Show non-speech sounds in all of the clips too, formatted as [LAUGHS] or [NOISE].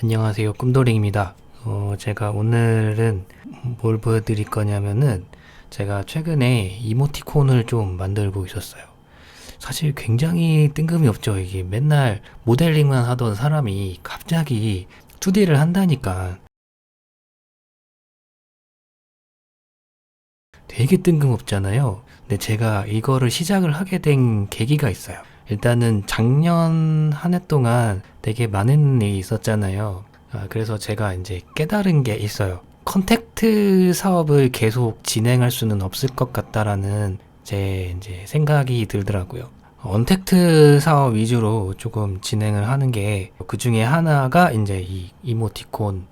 안녕하세요. 꿈돌이입니다. 어, 제가 오늘은 뭘 보여드릴 거냐면은 제가 최근에 이모티콘을 좀 만들고 있었어요. 사실 굉장히 뜬금이 없죠. 이게 맨날 모델링만 하던 사람이 갑자기 2D를 한다니까 되게 뜬금없잖아요. 근데 제가 이거를 시작을 하게 된 계기가 있어요. 일단은 작년 한 해 동안 되게 많은 일이 있었잖아요. 아, 그래서 제가 이제 깨달은 게 있어요. 컨택트 사업을 계속 진행할 수는 없을 것 같다라는 제 이제 생각이 들더라고요. 언택트 사업 위주로 조금 진행을 하는 게 그 중에 하나가 이제 이 이모티콘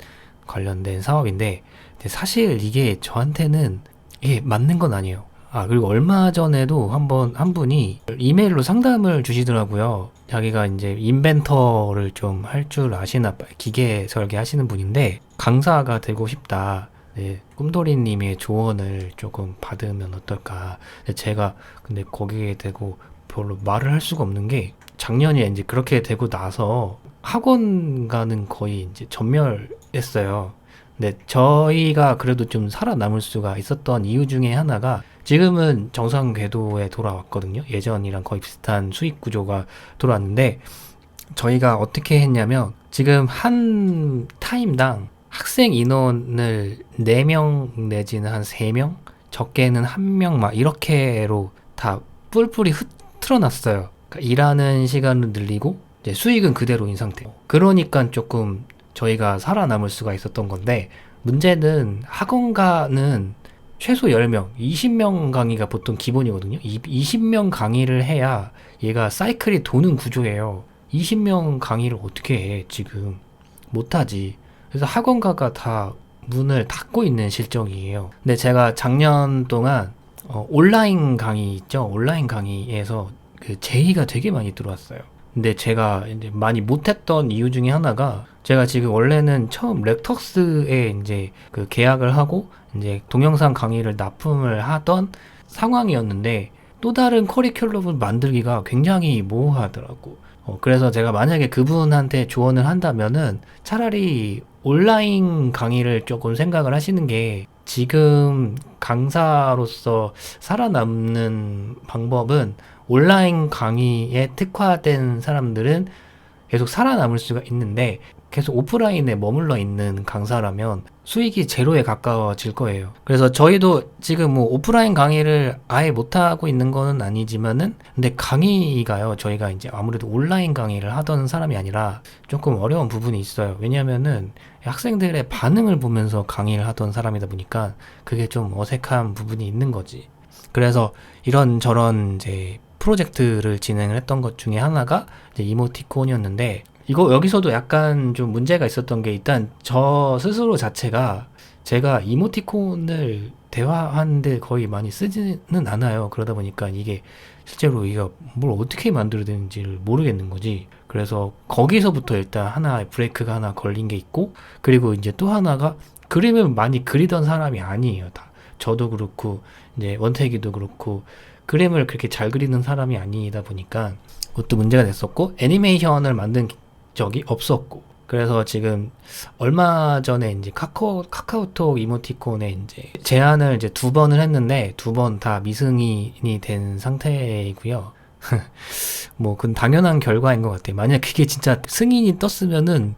관련된 사업인데 사실 이게 저한테는 이게 맞는 건 아니에요. 아, 그리고 얼마 전에도 한번 한 분이 이메일로 상담을 주시더라고요. 자기가 이제 인벤터를 좀 할 줄 아시나 봐요. 기계 설계 하시는 분인데 강사가 되고 싶다. 네, 꿈돌이님의 조언을 조금 받으면 어떨까. 제가 근데 거기에 대고 별로 말을 할 수가 없는 게 작년에 이제 그렇게 되고 나서 학원 가는 거의 이제 전멸했어요. 근데 저희가 그래도 좀 살아남을 수가 있었던 이유 중에 하나가 지금은 정상 궤도에 돌아왔거든요. 예전이랑 거의 비슷한 수익 구조가 돌아왔는데 저희가 어떻게 했냐면 지금 한 타임당 학생 인원을 4명 내지는 한 3명 적게는 1명 막 이렇게로 다 뿔뿔이 흐트러 놨어요. 그러니까 일하는 시간을 늘리고 수익은 그대로인 상태. 그러니까 조금 저희가 살아남을 수가 있었던 건데 문제는 학원가는 최소 10명, 20명 강의가 보통 기본이거든요. 이 20명 강의를 해야 얘가 사이클이 도는 구조예요. 20명 강의를 어떻게 해, 지금. 못하지. 그래서 학원가가 다 문을 닫고 있는 실정이에요. 근데 제가 작년 동안 어, 온라인 강의 있죠? 온라인 강의에서 그 제의가 되게 많이 들어왔어요. 근데 제가 이제 많이 못했던 이유 중에 하나가 제가 지금 원래는 처음 렉터스에 이제 그 계약을 하고 이제 동영상 강의를 납품을 하던 상황이었는데 또 다른 커리큘럼을 만들기가 굉장히 모호하더라고. 어, 그래서 제가 만약에 그분한테 조언을 한다면은 차라리 온라인 강의를 조금 생각을 하시는 게 지금 강사로서 살아남는 방법은 온라인 강의에 특화된 사람들은 계속 살아남을 수가 있는데 계속 오프라인에 머물러 있는 강사라면 수익이 제로에 가까워질 거예요. 그래서 저희도 지금 뭐 오프라인 강의를 아예 못하고 있는 거는 아니지만은 근데 강의가요. 저희가 이제 아무래도 온라인 강의를 하던 사람이 아니라 조금 어려운 부분이 있어요. 왜냐면은 학생들의 반응을 보면서 강의를 하던 사람이다 보니까 그게 좀 어색한 부분이 있는 거지. 그래서 이런 저런 이제 프로젝트를 진행을 했던 것 중에 하나가 이모티콘이었는데 이거 여기서도 약간 좀 문제가 있었던 게 일단 저 스스로 자체가 제가 이모티콘을 대화하는데 거의 많이 쓰지는 않아요. 그러다 보니까 이게 실제로 이거 뭘 어떻게 만들어야 되는지를 모르겠는 거지. 그래서 거기서부터 일단 하나의 브레이크가 하나 걸린 게 있고 그리고 이제 또 하나가 그림을 많이 그리던 사람이 아니에요. 다. 저도 그렇고 이제 원태기도 그렇고 그림을 그렇게 잘 그리는 사람이 아니다 보니까 그것도 문제가 됐었고 애니메이션을 만든 적이 없었고 그래서 지금 얼마 전에 이제 카카오 카카오톡 이모티콘에 이제 제안을 이제 두 번을 했는데 두 번 다 미승인이 된 상태이고요. [LAUGHS] 뭐 그건 당연한 결과인 것 같아요. 만약 그게 진짜 승인이 떴으면은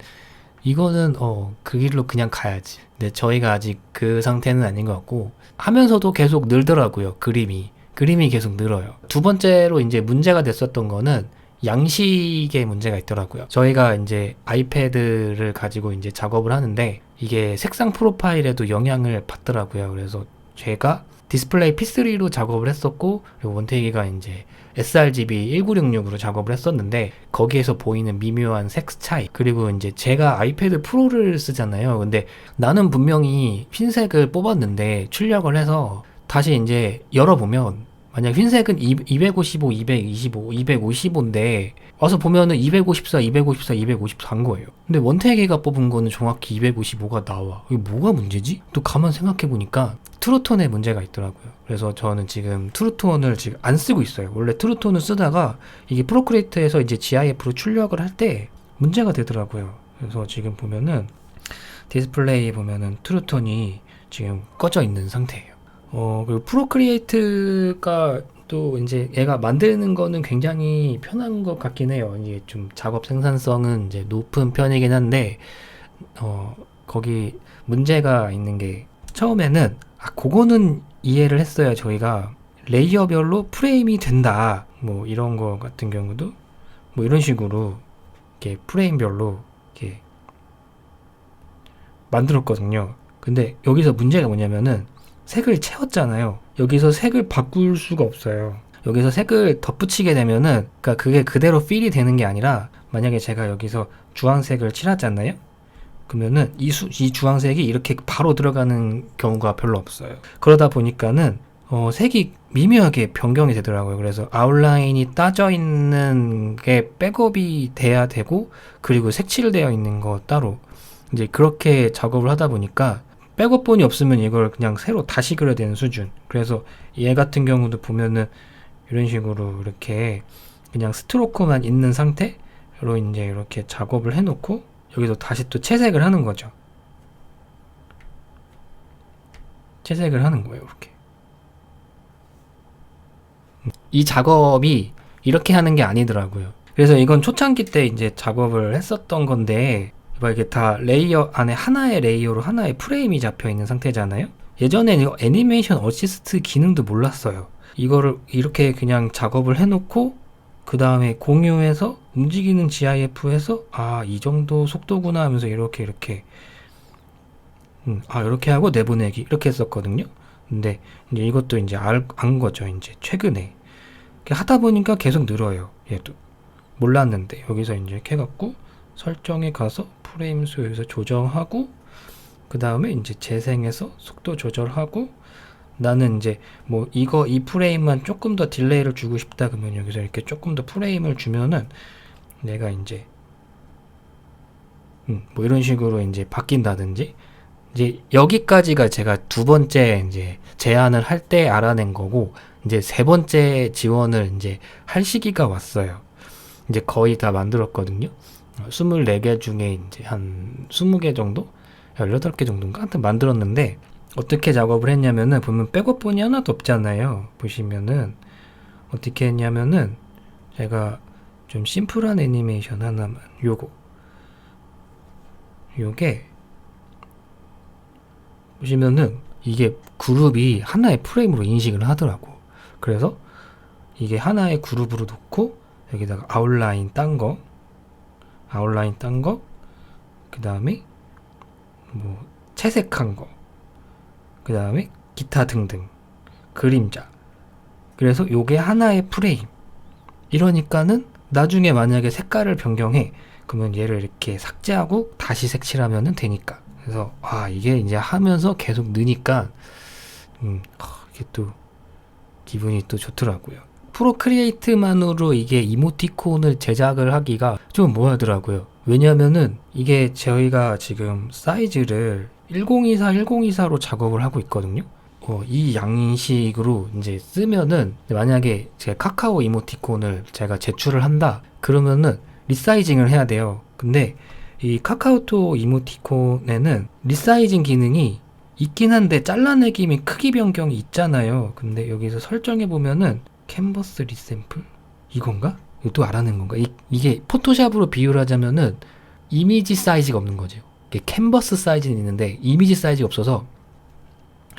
이거는 어 그 길로 그냥 가야지. 근데 저희가 아직 그 상태는 아닌 것 같고 하면서도 계속 늘더라고요. 그림이 그림이 계속 늘어요. 두 번째로 이제 문제가 됐었던 거는 양식에 문제가 있더라고요. 저희가 이제 아이패드를 가지고 이제 작업을 하는데 이게 색상 프로파일에도 영향을 받더라고요. 그래서 제가 디스플레이 P3로 작업을 했었고 그리고 원태기가 이제 sRGB 1966으로 작업을 했었는데 거기에서 보이는 미묘한 색 차이 그리고 이제 제가 아이패드 프로를 쓰잖아요. 근데 나는 분명히 흰색을 뽑았는데 출력을 해서 다시 이제 열어보면 만약 흰색은 255, 225, 255인데 와서 보면은 254, 254, 254인 거예요. 근데 원태기가 뽑은 거는 정확히 255가 나와. 이게 뭐가 문제지? 또 가만 생각해 보니까 트루톤에 문제가 있더라고요. 그래서 저는 지금 트루톤을 지금 안 쓰고 있어요. 원래 트루톤을 쓰다가 이게 프로크리에이트에서 이제 GIF로 출력을 할 때 문제가 되더라고요. 그래서 지금 보면은 디스플레이 보면은 트루톤이 지금 꺼져 있는 상태예요. 어, 그리고 프로크리에이트가 또 이제 얘가 만드는 거는 굉장히 편한 것 같긴 해요. 이게 좀 작업 생산성은 이제 높은 편이긴 한데, 어, 거기 문제가 있는 게 처음에는 아, 그거는 이해를 했어요. 저희가 레이어별로 프레임이 된다. 뭐 이런 거 같은 경우도 뭐 이런 식으로 이렇게 프레임별로 이렇게 만들었거든요. 근데 여기서 문제가 뭐냐면은 색을 채웠잖아요. 여기서 색을 바꿀 수가 없어요. 여기서 색을 덧붙이게 되면은 그러니까 그게 그대로 필이 되는 게 아니라 만약에 제가 여기서 주황색을 칠하잖아요. 그러면은 이, 수, 이 주황색이 이렇게 바로 들어가는 경우가 별로 없어요. 그러다 보니까는 어, 색이 미묘하게 변경이 되더라고요. 그래서 아웃라인이 따져 있는 게 백업이 돼야 되고 그리고 색칠되어 있는 거 따로 이제 그렇게 작업을 하다 보니까 백업본이 없으면 이걸 그냥 새로 다시 그려야 되는 수준. 그래서 얘 같은 경우도 보면은 이런 식으로 이렇게 그냥 스트로크만 있는 상태로 이제 이렇게 작업을 해놓고 여기서 다시 또 채색을 하는 거죠. 채색을 하는 거예요, 이렇게. 이 작업이 이렇게 하는 게 아니더라고요. 그래서 이건 초창기 때 이제 작업을 했었던 건데, 봐 이게 다 레이어 안에 하나의 레이어로 하나의 프레임이 잡혀 있는 상태잖아요. 예전에는 이거 애니메이션 어시스트 기능도 몰랐어요. 이거를 이렇게 그냥 작업을 해놓고 그 다음에 공유해서 움직이는 GIF에서 아 이 정도 속도구나 하면서 이렇게 이렇게 음, 아 이렇게 하고 내보내기 이렇게 했었거든요. 근데 이제 이것도 이제 알, 안 거죠. 이제 최근에 하다 보니까 계속 늘어요. 얘도 몰랐는데 여기서 이제 해갖고 설정에 가서 프레임 수 여기서 조정하고 그 다음에 이제 재생해서 속도 조절하고 나는 이제 뭐 이거 이 프레임만 조금 더 딜레이를 주고 싶다 그러면 여기서 이렇게 조금 더 프레임을 주면은 내가 이제 음, 뭐 이런 식으로 이제 바뀐다든지 이제 여기까지가 제가 두 번째 이제 제안을 할 때 알아낸 거고 이제 세 번째 지원을 이제 할 시기가 왔어요. 이제 거의 다 만들었거든요. 24개 중에 이제 한 20개 정도? 18개 정도인가? 하여튼 만들었는데 어떻게 작업을 했냐면은 보면 백업본이 하나도 없잖아요. 보시면은 어떻게 했냐면은 제가 좀 심플한 애니메이션 하나만 요거 요게 보시면은 이게 그룹이 하나의 프레임으로 인식을 하더라고. 그래서 이게 하나의 그룹으로 놓고 여기다가 아웃라인 딴 거, 아웃라인 딴 거, 그 다음에 뭐 채색한 거, 그 다음에 기타 등등 그림자. 그래서 요게 하나의 프레임. 이러니까는 나중에 만약에 색깔을 변경해 그러면 얘를 이렇게 삭제하고 다시 색칠하면은 되니까. 그래서 아 이게 이제 하면서 계속 느니까 음 아, 이게 또 기분이 또 좋더라고요. 프로크리에이트만으로 이게 이모티콘을 제작을 하기가 좀 뭐하더라고요. 왜냐면은 이게 저희가 지금 사이즈를 1024, 1024로 작업을 하고 있거든요. 어, 이 양식으로 이제 쓰면은 만약에 제 카카오 이모티콘을 제가 제출을 한다 그러면은 리사이징을 해야 돼요. 근데 이 카카오톡 이모티콘에는 리사이징 기능이 있긴 한데 잘라내기 및 크기 변경이 있잖아요. 근데 여기서 설정해 보면은 캔버스 리샘플 이건가? 또 알아낸 건가? 이, 이게 포토샵으로 비유를 하자면은 이미지 사이즈가 없는 거죠. 캔버스 사이즈는 있는데 이미지 사이즈가 없어서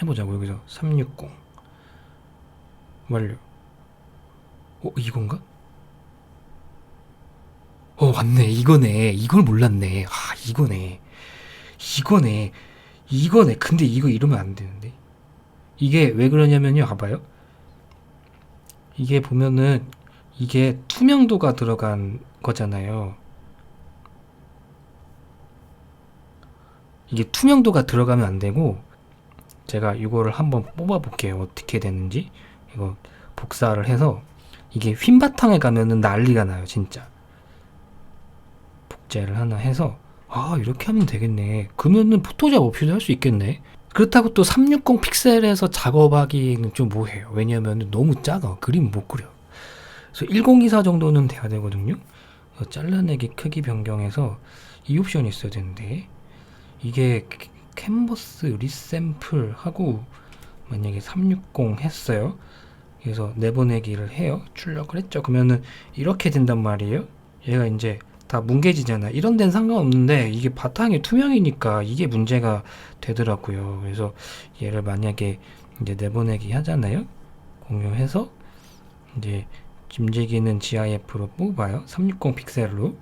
해보자고 여기서. 360 완료. 어 이건가? 어 맞네. 이거네. 이걸 몰랐네. 아 이거네. 이거네. 이거네. 근데 이거 이러면 안 되는데. 이게 왜 그러냐면요. 봐봐요. 이게 보면은 이게 투명도가 들어간 거잖아요 이게 투명도가 들어가면 안 되고 제가 이거를 한번 뽑아 볼게요. 어떻게 되는지. 이거 복사를 해서 이게 휜 바탕에 가면은 난리가 나요 진짜. 복제를 하나 해서 아 이렇게 하면 되겠네. 그러면은 포토샵 없이도 할 수 있겠네. 그렇다고 또 360 픽셀에서 작업하기는 좀 뭐해요. 왜냐면 너무 작아. 그림 못 그려. 그래서 1024 정도는 돼야 되거든요. 잘라내기 크기 변경해서 이 옵션이 있어야 되는데 이게 캐- 캔버스 리샘플 하고 만약에 360 했어요. 그래서 내보내기를 해요. 출력을 했죠. 그러면은 이렇게 된단 말이에요. 얘가 이제 다 뭉개지잖아. 이런 데는 상관없는데 이게 바탕이 투명이니까 이게 문제가 되더라고요. 그래서 얘를 만약에 이제 내보내기 하잖아요. 공유해서 이제 움직이는 GIF로 뽑아요. 360 픽셀로.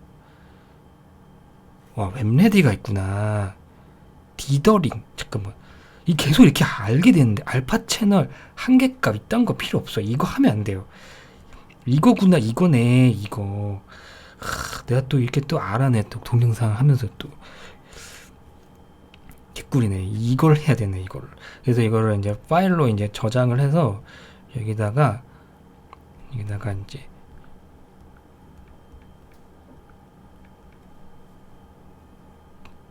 와, 웹레디가 있구나. 디더링. 잠깐만. 이 계속 이렇게 알게 되는데 알파 채널 한계값 이딴 거 필요 없어. 이거 하면 안 돼요. 이거구나. 이거네. 이거. 하, 내가 또 이렇게 또 알아내. 또 동영상 하면서 또 개꿀이네. 이걸 해야 되네. 이거를. 그래서 이거를 이제 파일로 이제 저장을 해서 여기다가 여기다가 이제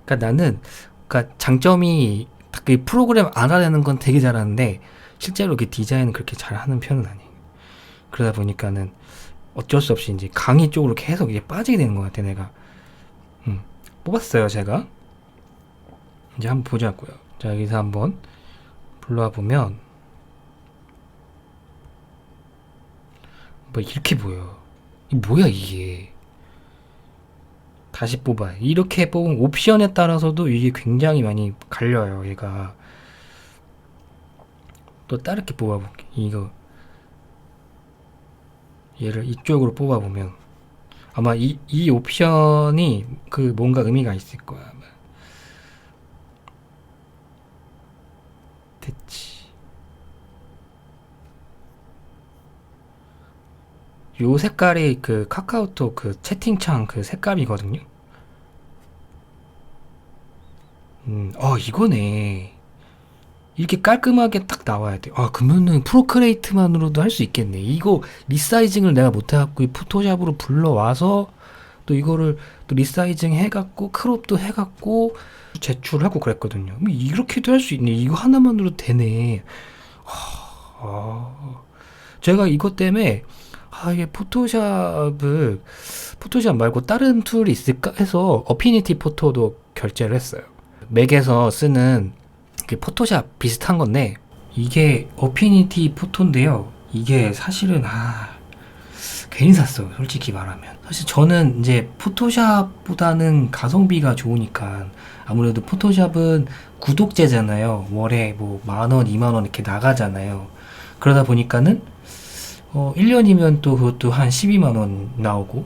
그러니까 나는 그러니까 장점이 그 프로그램 알아내는 건 되게 잘하는데 실제로 이렇게 디자인은 그렇게 잘하는 편은 아니에요. 그러다 보니까는 어쩔 수 없이 이제 강의 쪽으로 계속 이제 빠지게 되는 것 같아 내가. 음, 뽑았어요 제가. 이제 한번 보자고요. 자 여기서 한번 불러와 보면 뭐 이렇게 보여. 이 뭐야 이게? 다시 뽑아요. 이렇게 뽑은 옵션에 따라서도 이게 굉장히 많이 갈려요. 얘가 또 다르게 뽑아볼게. 이거 얘를 이쪽으로 뽑아보면 아마 이, 이 옵션이 그 뭔가 의미가 있을 거야. 아마. 됐지. 요 색깔이 그 카카오톡 그 채팅창 그 색감이거든요. 음, 아, 이거네. 이렇게 깔끔하게 딱 나와야 돼. 아, 그러면은 프로크레이트만으로도 할 수 있겠네. 이거 리사이징을 내가 못해갖고 이 포토샵으로 불러와서 또 이거를 또 리사이징 해갖고 크롭도 해갖고 제출하고 그랬거든요. 뭐 이렇게도 할 수 있네. 이거 하나만으로 되네. 아, 제가 이것 때문에 아, 이게 포토샵을 포토샵 말고 다른 툴이 있을까 해서 어피니티 포토도 결제를 했어요. 맥에서 쓰는 그 포토샵 비슷한 건데 이게 어피니티 포토인데요. 이게 사실은 아 괜히 샀어요. 솔직히 말하면. 사실 저는 이제 포토샵보다는 가성비가 좋으니까 아무래도 포토샵은 구독제잖아요. 월에 뭐 만 원, 이만 원 이렇게 나가잖아요. 그러다 보니까는 어 1년이면 또 그것도 한 12만 원 나오고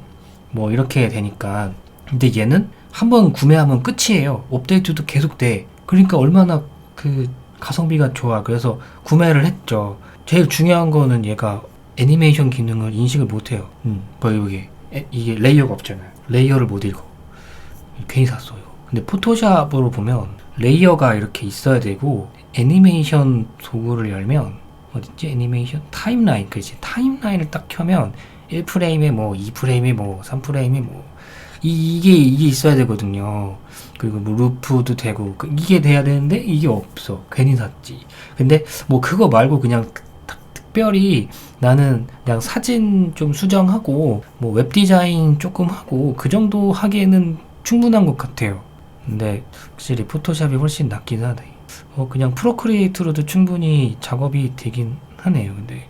뭐 이렇게 되니까 근데 얘는 한 번 구매하면 끝이에요. 업데이트도 계속 돼. 그러니까 얼마나 그 가성비가 좋아. 그래서 구매를 했죠. 제일 중요한 거는 얘가 애니메이션 기능을 인식을 못 해요. 음, 뭐 이게 에- 이게 레이어가 없잖아요. 레이어를 못 읽어. 괜히 샀어요. 근데 포토샵으로 보면 레이어가 이렇게 있어야 되고 애니메이션 도구를 열면 어딨지? 애니메이션 타임라인 그지 타임라인을 딱 켜면 1프레임에 뭐 2프레임에 뭐 3프레임에 뭐 이, 이게 이게 있어야 되거든요. 그리고 뭐 루프도 되고 그- 이게 돼야 되는데 이게 없어. 괜히 샀지. 근데 뭐 그거 말고 그냥 특- 특별히 나는 그냥 사진 좀 수정하고 뭐 웹 디자인 조금 하고 그 정도 하기에는 충분한 것 같아요. 근데 확실히 포토샵이 훨씬 낫긴 하네. 어 그냥 프로크리에이트로도 충분히 작업이 되긴 하네요. 근데